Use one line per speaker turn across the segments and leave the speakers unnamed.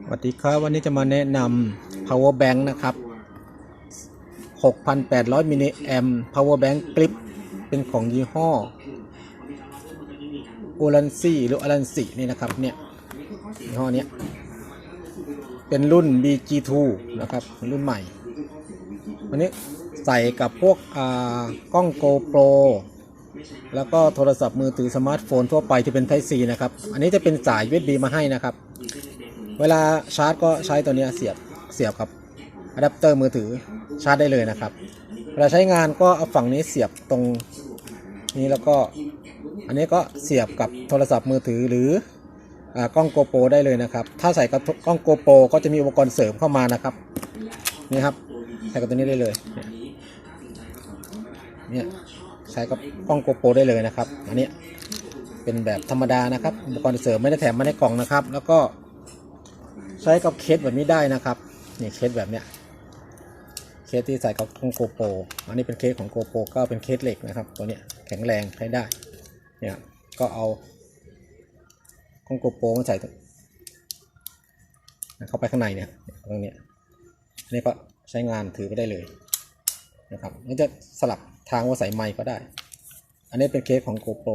สวัสดีครับวันนี้จะมาแนะนำ power bank นะครับ 6,800 มิลลิแอม power bank clip เป็นของยี่ห้อ o l a n c y หรือ o l a n c y นี่นะครับเนี่ยยี่ห้อเนี้ยเป็นรุ่น BG2 นะครับรุ่นใหม่ วันนี้ใส่กับพวกอ่ากล้อง GoPro แล้วก็โทรศัพท์มือถือสมาร์ทโฟนทั่วไปที่เป็น Type C นะครับ อันนี้จะเป็นสาย USB มาให้นะครับ เวลาชาร์จก็ใช้ตัวนี้เสียบเสียบกับอะแดปเตอร์มือถือชาร์จได้เลยนะครับ เวลาใช้งานก็เอาฝั่งนี้เสียบตรงนี้แล้วก็ อันนี้ก็เสียบกับโทรศัพท์มือถือหรืออากล้องโกโปรได้เลยนะครับ ถ้าใส่กับกล้องโกโปรก็จะมีอุปกรณ์เสริมเข้ามานะครับนี่ครับใส่กับตัวนี้ได้เลยเนี่ยใช้กับกล้องโกโปรได้เลยนะครับ อันนี้เป็นแบบธรรมดานะครับอุปกรณ์เสริมไม่ได้แถมมาในกล่องนะครับ แล้วก็ ใช้กับเคสแบบนี้ได้นะครับนี่เคสแบบเนี้ยเคสที่ใส่กับโกโปรอันนี้เป็นเคสของโกโปรก็เป็นเคสเหล็กนะครับ ตัวเนี้ยแข็งแรงใช้ได้เนี่ยก็เอาของโกโปรมาใส่เข้าไปข้างในเนี่ยตรงเนี้ยอันนี้ก็ใช้งานถือไปได้เลยนะครับนี่จะสลับทางว่าใส่ไมค์ก็ได้ อันนี้เป็นเคสของโกโปร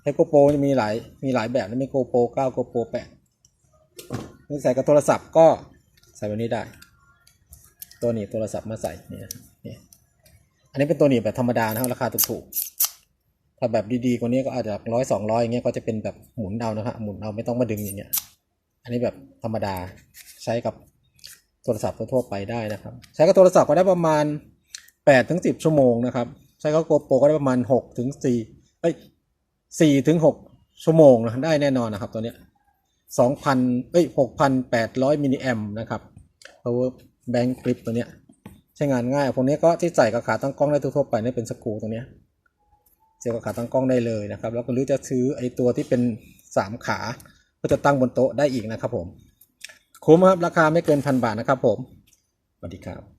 เคสโกโปรจะมีหลายมีหลายแบบนะมีโกโปร9โกโปร 8นี่ใส่กับโทรศัพท์ก็ใส่แบบนี้ได้ ตัวหนีบโทรศัพท์มาใส่นี่นะนี่อันนี้เป็นตัวหนีบแบบธรรมดานะครับราคาถูกๆถ้าแบบดีๆกว่านี้ก็อาจจะร้อยสองร้อยอย่างเงี้ยก็จะเป็นแบบหมุนเอานะฮะหมุนเอาไม่ต้องมาดึงอย่างเงี้ย อันนี้แบบธรรมดาใช้กับโทรศัพท์ทั่วไปได้นะครับ ใช้กับโทรศัพท์ก็ได้ประมาณแปดถึงสิบชั่วโมงนะครับใช้กับโกโปรก็ได้ประมาณหกถึงสี่เอ้ยสี่ถึงหกชั่วโมงนะได้แน่นอนนะครับตัวเนี้ย 2,000เอ้ย6,800 มิลลิแอมนะครับ power bank clip ตัวเนี้ยใช้งานง่าย พวกนี้ก็ที่ใส่กับขาตั้งกล้องได้ทั่วไปนี่เป็นสกรูตัวเนี้ยเสียบกับขาตั้งกล้องได้เลยนะครับ แล้วก็หรือจะซื้อไอตัวที่เป็น 3 ขาเพื่อจะตั้งบนโต๊ะได้อีกนะครับผม คุ้มครับ ราคาไม่เกินพันบาทนะครับผมสวัสดีครับ